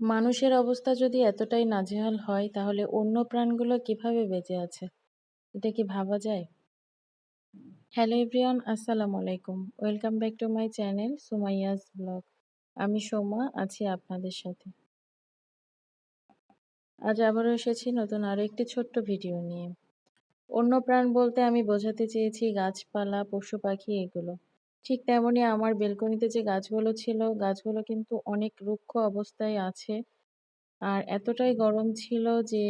মানুষের অবস্থা যদি এতটাই নাজেহাল হয়, তাহলে অন্য প্রাণগুলো কীভাবে বেঁচে আছে? এটা কি ভাবা যায়? হ্যালো এভরিওয়ান, আসসালামু আলাইকুম। Welcome back to my channel Sumaiya's blog. আমি সোমা, আছি আপনাদের সাথে। আজ আবারও এসেছি নতুন আরও একটি ছোট্ট ভিডিও নিয়ে। অন্য প্রাণ বলতে আমি বোঝাতে চেয়েছি গাছপালা, পশু পাখি, এগুলো। ঠিক তেমনই আমার বেলকনিতে যে গাছগুলো ছিল, গাছগুলো কিন্তু অনেক রুক্ষ অবস্থায় আছে। আর এতটাই গরম ছিল যে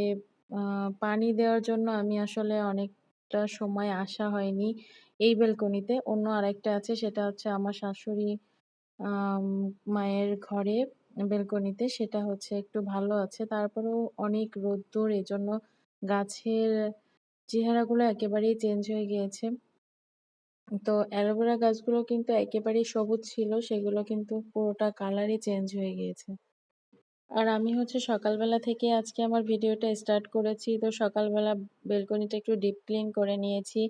পানি দেওয়ার জন্য আমি আসলে অনেকটা সময় আসা হয়নি এই বেলকনিতে। অন্য আরেকটা আছে, সেটা হচ্ছে আমার শাশুড়ি মায়ের ঘরে বেলকনিতে, সেটা হচ্ছে একটু ভালো আছে। তারপরেও অনেক রোদ্দুর, এজন্য গাছের চেহারাগুলো একেবারেই চেঞ্জ হয়ে গিয়েছে। তো অ্যালোভেরা গাছগুলো কিন্তু একেবারেই সবুজ ছিল, সেগুলো কিন্তু পুরোটা কালারই চেঞ্জ হয়ে গিয়েছে। আর আমি হচ্ছে সকালবেলা থেকে আজকে আমার ভিডিওটা স্টার্ট করেছি, তো সকালবেলা বেলকনিটা একটু ডিপ ক্লিন করে নিয়েছি।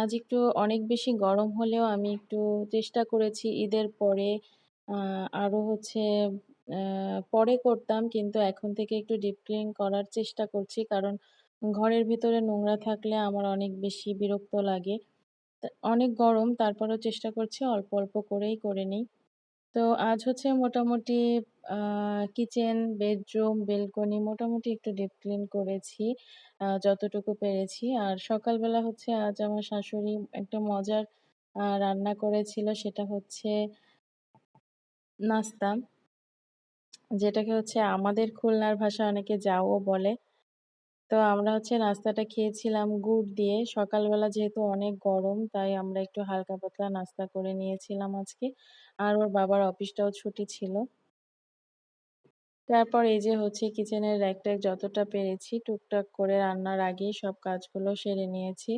আজ একটু অনেক বেশি গরম হলেও আমি একটু চেষ্টা করেছি ঈদের পরে আরও হচ্ছে পরে করতাম, কিন্তু এখন থেকে একটু ডিপ ক্লিন করার চেষ্টা করছি, কারণ ঘরের ভিতরে নোংরা থাকলে আমার অনেক বেশি বিরক্ত লাগে। অনেক গরম, তারপরেও চেষ্টা করছি অল্প অল্প করেই করে নিই। তো আজ হচ্ছে মোটামুটি কিচেন বেডরুম বেলকনি মোটামুটি একটু ডিপ ক্লিন করেছি যতটুকু পেরেছি। আর সকালবেলা হচ্ছে আজ আমার শাশুড়ি একটা মজার রান্না করেছিল, সেটা হচ্ছে নাস্তা। যেটাকে হচ্ছে আমাদের খুলনার ভাষা অনেকে যাও বলে। তো আমরা হচ্ছে নাস্তাটা খেয়েছিলাম গুড় দিয়ে। সকালবেলা যেহেতু অনেক গরম, তাই আমরা একটু হালকা পাতলা নাস্তা করে নিয়েছিলাম আজকে। আর ওর বাবার অফিসটাও ছুটি ছিল। তারপর এই যে হচ্ছে কিচেনের র্যাক ট্যাক যতটা পেরেছি, টুকটাক করে রান্নার আগেই সব কাজগুলো সেরে নিয়েছি।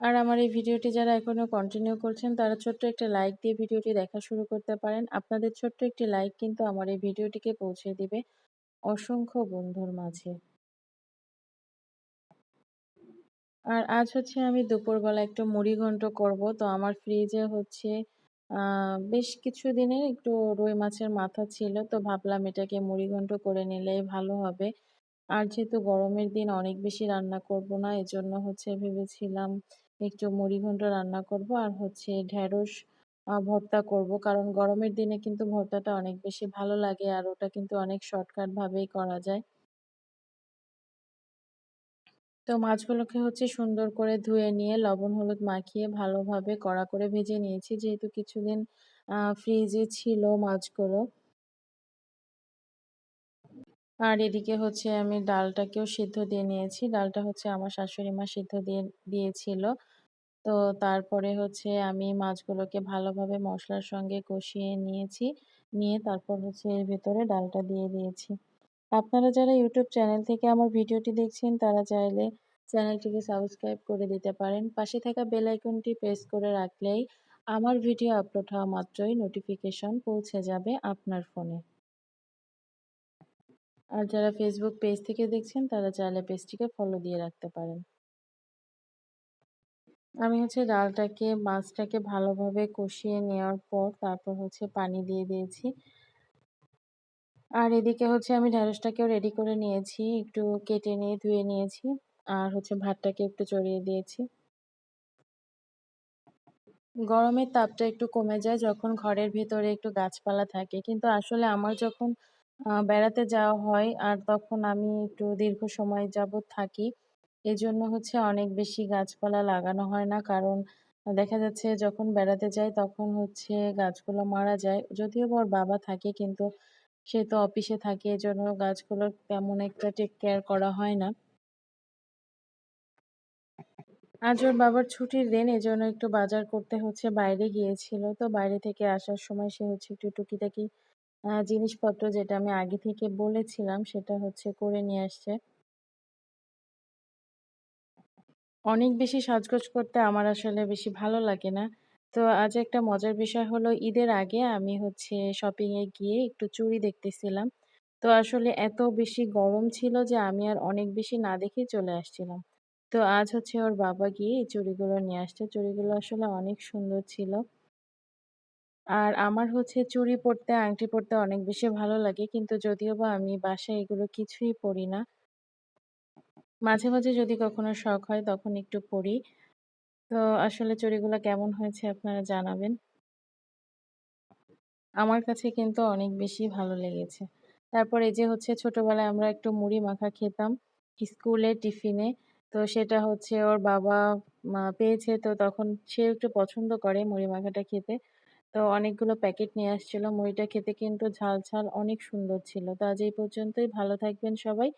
আর আমার এই ভিডিওটি যারা এখনও কন্টিনিউ করছেন, তারা ছোট্ট একটা লাইক দিয়ে ভিডিওটি দেখা শুরু করতে পারেন। আপনাদের ছোট্ট একটি লাইক কিন্তু আমার এই ভিডিওটিকে পৌঁছে দিবে। অসংখ্য বন্ধুর মাঝে। আর আজ হচ্ছে আমি দুপুরবেলা একটু মুড়ি ঘন্ট করব, তো আমার ফ্রিজে হচ্ছে বেশ কিছু দিনের একটু রুই মাছের মাথা ছিল, তো ভাবলাম এটাকে মুড়ি ঘন্ট করে নিলেই ভালো হবে। আর যেহেতু গরমের দিন অনেক বেশি রান্না করব না, এজন্য হচ্ছে ভেবেছিলাম একটু মুড়ি ঘন্ট রান্না করব। আর হচ্ছে ঢেঁড়স ভর্তা করব। কারণ গরমের দিনে কিন্তু ভর্তাটা অনেক বেশি ভালো লাগে আর ওটা কিন্তু অনেক শর্টকাট ভাবেই করা যায়। তো মাছগুলোকে হচ্ছে সুন্দর করে ধুয়ে নিয়ে লবণ, হলুদ মাখিয়ে ভালোভাবে কড়া করে ভেজে নিয়েছি। যেহেতু কিছুদিন ফ্রিজে ছিল মাছগুলো। আর এদিকে হচ্ছে আমি ডালটাকেও সিদ্ধ দিয়ে নিয়েছি। ডালটা হচ্ছে আমার শাশুড়ি মা সিদ্ধ দিয়ে, দিয়েছিল। তো তারপরে হচ্ছে আমি মাছগুলোকে ভালোভাবে মশলার সঙ্গে কষিয়ে নিয়েছি। নিয়ে তারপর হচ্ছে এর ভেতরে ডালটা দিয়ে দিয়েছি। আপনারা যারা ইউটিউব চ্যানেল থেকে আমার ভিডিওটি দেখছেন, তারা চাইলে চ্যানেলটিকে সাবস্ক্রাইব করে দিতে পারেন। পাশে থাকা বেল আইকনটি প্রেস করে রাখলেই আমার ভিডিও আপলোড হওয়া মাত্রই নোটিফিকেশন পৌঁছে যাবে আপনার ফোনে। আর যারা ফেসবুক পেজ থেকে দেখছেন, তারা চাইলে পেজটিকে ফলো দিয়ে রাখতে পারেন। আমি হচ্ছে ডালটাকে, মাছটাকে ভালোভাবে কষিয়ে নেওয়ার পর তারপর হচ্ছে পানি দিয়ে দিয়েছি। আর এদিকে হচ্ছে আমি ঢ্যাঁড়সটাকেও রেডি করে নিয়েছি, একটু কেটে নিয়ে ধুয়ে নিয়েছি, আর হচ্ছে ভাতটাকে একটু চড়িয়ে দিয়েছি। গরমের তাপটা একটু কমে যায় যখন ঘরের ভেতরে একটু গাছপালা থাকে, কিন্তু আসলে আমার যখন বেড়াতে যাওয়া হয় আর তখন আমি একটু দীর্ঘ সময় যাবৎ থাকি এজন্য হচ্ছে অনেক বেশি গাছপালা লাগানো হয় না। কারণ দেখা যাচ্ছে যখন বেড়াতে যাই তখন হচ্ছে গাছগুলো মারা যায়। যদিও ওর বাবা থাকে কিন্তু সে তো অফিসে থাকে, এজন্য গাছগুলোর তেমন একটা টেক কেয়ার করা হয় না। আজ ওর বাবার ছুটির দিন, এজন্য একটু বাজার করতে হচ্ছে, বাইরে গিয়েছিল। তো বাইরে থেকে আসার সময় সে হচ্ছে একটু টুকিটাকি জিনিসপত্র যেটা আমি আগে থেকে বলেছিলাম সেটা হচ্ছে করে নিয়ে আসছে। অনেক বেশি সাজগোজ করতে আমার আসলে বেশি ভালো লাগে না। তো আজ একটা মজার বিষয় হলো ঈদের আগে আমি হচ্ছে শপিংয়ে গিয়ে একটু চুড়ি দেখতেছিলাম। তো আসলে এত বেশি গরম ছিল যে আমি আর অনেক বেশি না দেখেই চলে আসছিলাম। তো আজ হচ্ছে ওর বাবা গিয়ে এই চুড়িগুলো নিয়ে আসছে। চুড়িগুলো আসলে অনেক সুন্দর ছিল। আর আমার হচ্ছে চুড়ি পরতে, আংটি পরতে অনেক বেশি ভালো লাগে। কিন্তু যদিও বা আমি বাসায় এগুলো কিছুই পরি না। মাঝে, মাঝে যদি কখনো শখ হয় তখন একটু পরি। তো আসলে চুড়িগুলা কেমন হয়েছে আপনারা জানাবেন। আমার কাছে কিন্তু অনেক বেশি ভালো লেগেছে। তারপর এই যে হচ্ছে ছোটবেলায় আমরা একটু মুড়ি মাখা খেতাম স্কুলে টিফিনে। তো সেটা হচ্ছে ওর বাবা মা পেয়েছে তো তখন সে একটু পছন্দ করে মুড়ি মাখাটা খেতে। তো অনেকগুলো প্যাকেট নিয়ে আসছিল। মুড়িটা খেতে কিন্তু ঝাল, ঝাল অনেক সুন্দর ছিল। তো আজ এই পর্যন্তই। ভালো থাকবেন সবাই।